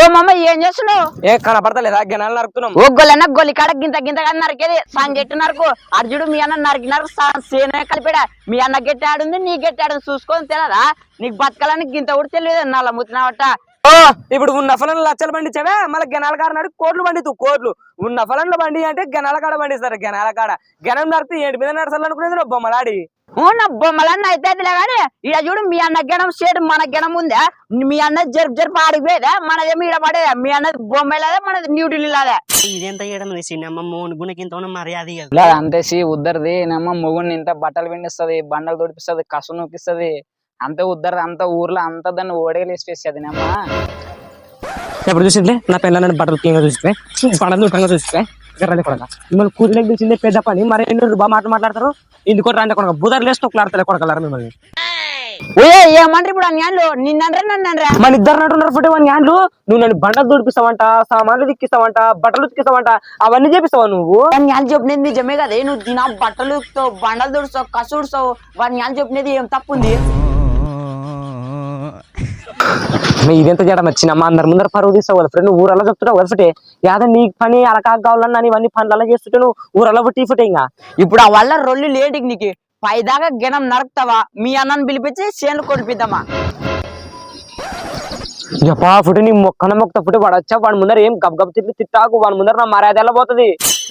ఏ మమ్మ ఏం చేస్తున్నావు? ఏ కనపడతలేదా? గెనాలు నరుకుతున్నాం. ఓ గొల్లన్న గొల్లి కాడ గింత గింత నరికేది. సంగెట్టు నరకు అర్జుడు మీ అన్న నరికినారు. సేనే కలిపాడా. మీ అన్న గెట్టాడుంది నీ గెట్టాడు చూసుకొని తెలియదా నీకు బతకాలని గింత కూడా తెలియదు. నల్ల ముత్తినావట ఓ ఇప్పుడు ఉన్న ఫలంలో లచ్చలు పండించావే? మళ్ళీ గెనాల కాడ నాడు కోట్లు పండితు కోట్లు. ఉన్న ఫలంలో బండి అంటే గెనాల కాడ పండిస్తారు గెనాల కాడ. గెనం నడితే ఏంటి మీద నడసాలి అనుకునేది నువ్వు బొమ్మలాడి? నా బొమ్మలన్న అయితే కానీ ఇక చూడు మీ అన్న గెనం సేటు మన గెనం ఉందా? మీ అన్న జరుపు జరుపు ఆడిపోయేదా? మనదేమో ఈడ పడేదా? మీ అన్న బొమ్మలాదే మనది న్యూఢిల్లీ లాదే ఇదెంత చేయడం సినిమా మోన్ గుణకింత ఉన్న మర్యాద ఇయ్యదు. లేదు అంతే సి ఉద్దరిది నేమో మొగుడిని ఇంత బట్టలు పిండిస్తుంది బండలు తొడిపిస్తుంది కసు నొక్కిస్తుంది. అంతే ఉద్దరిది అంత ఊర్లో అంత దాన్ని ఓడేలేసి అది నేమో ఎప్పుడు చూసిందే నా పిల్లలని బట్టలు కింద చూస్తే పడలు దుఃఖంగా ఎర్రలే కొడక. మిమ్మల్ని కూతురికి పిలిచిందే పెద్ద పని. మరి ఎన్నో బాగా మాట మాట్లాడతారు? ఇందుకో రండి కొడక. బుధర్ లేసి తొక్కులాడతారు కొడకలారు మిమ్మల్ని. ఏమంటారు ఇప్పుడు మన ఇద్దరు అంటున్నారు ఫోటో నువ్వు నన్ను బండలు దొడిపిస్తావంట సామాన్లు దిక్కిస్తావంట బట్టలు ఉతికిస్తావంట అవన్నీ చేపిస్తావా నువ్వు? న్యాలు చెప్పినది నిజమే కదా. నువ్వు తిన బట్టలు ఉతుకుతావు, బండలు దుడుస్తావు కసుడుస్తావు వాడి న్యాలు చెప్పినది ఏం తప్పుంది అరే ఇదెంత చేయడం వచ్చినమ్మా అందరి ముందర పరువు తీసావు కదా ఫ్రెండ్ ఊరలా చెప్తున్నావు వరఫటే యాద నీ పని అలకా కావాలన్నా నీ ఇవన్నీ పనులలో చేస్తుంటే నువ్వు ఊరలా పుట్టి ఫుటే ఇంకా. ఇప్పుడు ఆ వల్ల రొల్లు లేటికి నీకు. పైదాకా గెనం నరుకుతావా? మీ అన్నని పిలిపించి చేను కొడిపిద్దామా ఎప్పా ఫుటి నీ మొక్కన మొక్క ఫుటి పడచ్చా? వాడి ముందర ఏం గబ్ గబ్ తిట్లు తిట్టాకు? వాడి ముందర నా మర్యాద ఎలా పోతుంది?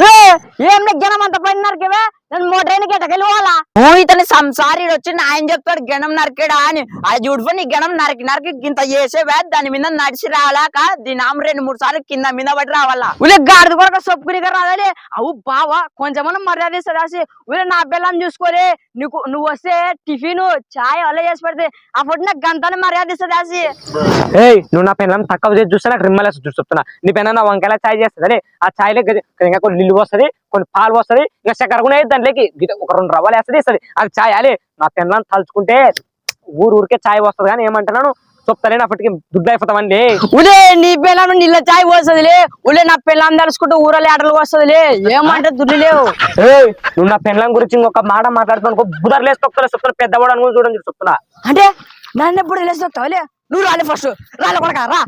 ఏం! గిణం గెనం అంత పైన నరికేవే? నేను మోటైనకి ఎటకెళ్ళిపోవాలా ఓ ఇతని సంసారీడు వచ్చి ఆయన చెప్తాడు గెనం నరికేడా అని. అది చూడుకో నీ గెనం నరికి నరికి గింత చేసేవే దాని మీద నడిచి రాలాక దీని ఆమె రెండు మూడు సార్లు కింద మీద పడి రావాలా. ఉలే గాడిద కొరక సొప్పుకునిగా రావాలి అవు బావా కొంచెమన్నా మర్యాద ఇస్తుంది రాసి ఉలే నా బెల్లం చూసుకోరే. నీకు నువ్వు వస్తే టిఫిన్ చాయ్ అలా చేసి పెడితే ఆ ఫుడ్ నాకు గంతనే మర్యాద ఇస్తుంది ఏయ్ నువ్వు నా పెన్నం తక్కువ చేసి చూస్తే నాకు రిమ్మలేసి చూసి చెప్తున్నా. నీ పెన్న నా వంకాయల చాయ్ చేస్తుంది అదే ఆ చాయ్లో ఇంకా కొన్ని నీళ్ళు వస్తుంది కొన్ని పాలు వస్తుంది ఇంకా చక్కెర కూడా దాంట్లోకి ఒక రెండు రవ్వలు వేస్తుంది ఇస్తుంది. అది చాయ్ అలే నా పెన్నం తలుచుకుంటే ఊరు ఊరికే చాయ్ వస్తుంది కానీ ఏమంటున్నాను? చెప్తానే నా పట్టుకి దుడ్డు అయిపోతామండి ఉలే నీ పిల్లం నీళ్ళ చాయ్ పోస్తుందిలే. ఉలే నా పిల్లం తలుచుకుంటూ ఊరలే ఆటలు వస్తుందిలే ఏమంటే దుడ్డు లేవు. నువ్వు నా పెన్లం గురించి ఇంకొక మాట మాట్లాడుతాను బుధర్లేసి చెప్తున్నా చెప్తున్నా పెద్దవాడు అనుకుని చూడండి చెప్తున్నా. అంటే నన్ను ఎప్పుడు లేస్తావులే నువ్వు రాలే ఫస్ట్ రాలే కొడక రా.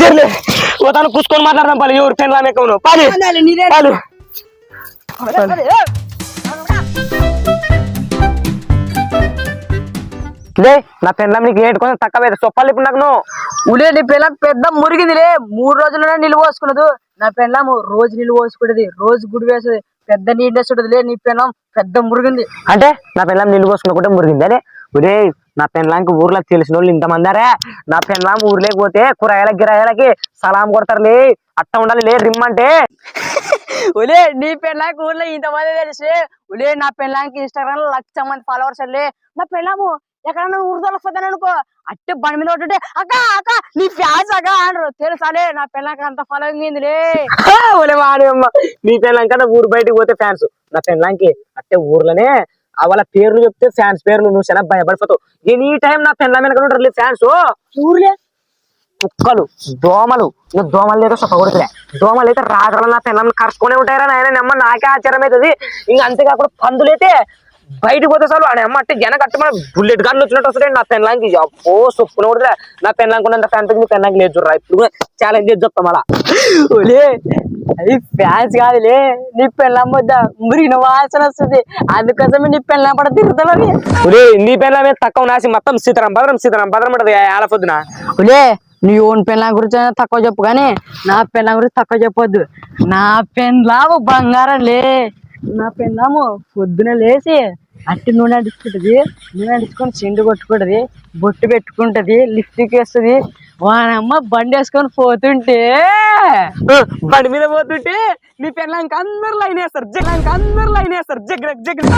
జర్లే. తను కూసుకొని మాట్లాడదాం పని ఎవరు పెన్లాం ఎక్కువ పాలి. పాలు లే నా పెన్లాం నీకు ఏంటి కొంచెం తక్కువ చొప్పాలి ఇప్పుడు నాకు నువ్వు. ఉలే నీ పిల్లం పెద్ద మురిగిందిలే. మూడు రోజులనే నిలువ పోసుకున్నదు. నా పిల్లము రోజు నిలువ పోసుకుంటది రోజు గుడి వేస్తుంది పెద్ద నీళ్ళు లే నీ పిల్లం పెద్ద మురిగింది. అంటే నా పెన్లాం నీళ్ళు పోసుకున్నకుంటే మురిగింది. అదే ఒరే నా పెన్లాంకి ఊర్లో తెలిసిన వాళ్ళు ఇంతమంది అరే నా పెన్లాం ఊర్లోకి పోతే కూరగాయల గిరాయాలకి సలాం కొడతారులే. అట్ట ఉండాలి లే రిమ్మంటే. ఉలే నీ పెళ్ళాకి ఊర్లో ఇంతమంది తెలిసి ఉలే నా పెళ్ళానికి ఇన్స్టాగ్రామ్లో లక్ష మంది ఫాలోవర్స్ లే. నా పెళ్ళాము ఎక్కడన్నా ఊరు వస్తాను అనుకో అట్టే బండి మీద ఉంటుంటే అక్క అక్క నీ ఫ్యాన్స్ అక్క అంటారు. తెలుసాలే నా పెళ్ళాకి అంత ఫాలోయింగ్ అయిందిలే ఒరే వాడి అమ్మ నీ పెళ్ళాం కదా ఊరు బయటికి పోతే ఫ్యాన్స్. నా పెళ్ళాంకి అట్టే ఊర్లోనే వాళ్ళ పేర్లు చెప్తే ఫ్యాన్స్ పేర్లు నువ్వు చాలా భయపడిపోతావు. ఎనీ టైం నా పెళ్ళ వెనక ఉంటారు ఫ్యాన్స్ ఊర్లే కుక్కలు దోమలు. ఇంకా దోమలు లేదా సొక్క కొడుతులే దోమలు అయితే రాత్రులు నా పిల్లల్ని కరుచుకునే ఉంటాయరా నాయన. నెమ్మ నాకే ఆశ్చర్యం అవుతుంది ఇంకా అంతేకాకుండా పందులు అయితే బయటకు పోతే చాలు ఆడ అమ్మ అంటే జన మన బుల్లెట్ గన్లు వచ్చినట్టు వస్తాయి నా పెన్లాంకి అప్పో సొప్పున కూడా నా పెళ్ళాంకి ఉన్నంత ఫ్యాన్ మీ పెళ్ళాంకి లేదు చూడరా ఇప్పుడు ఛాలెంజ్ చేసి చెప్తాం అలా అది ఫ్యాన్స్ కాదులే నీ పెళ్ళం వద్ద మురిగిన వాసన వస్తుంది. అందుకోసమే నీ పెళ్ళం పడ తిరుగుతామని ఒరే నీ పెళ్ళ మీద తక్కువ నాసి మొత్తం సీతారాం భద్రం సీతారాం భద్రం పడదు ఆల ఒలే నీ ఓన్ పెళ్ళం గురించి తక్కువ చెప్పు కానీ నా పెళ్ళం గురించి తక్కువ చెప్పొద్దు. నా పెళ్ళాము బంగారం లే. నా పిన్నాము పొద్దున లేచి అట్టి నూనె అడుచుకుంటుంది నూనె అడుచుకొని చెండు కొట్టుకుంటది బొట్టు పెట్టుకుంటది లిప్స్టిక్ వేస్తుంది. వానమ్మ బండి వేసుకొని పోతుంటే బండి మీద పోతుంటే నీ పిల్లలకి అందరు లైన్ వేస్తారు. జగన్కి అందరు లైన్ వేస్తారు. జగన్ జగన్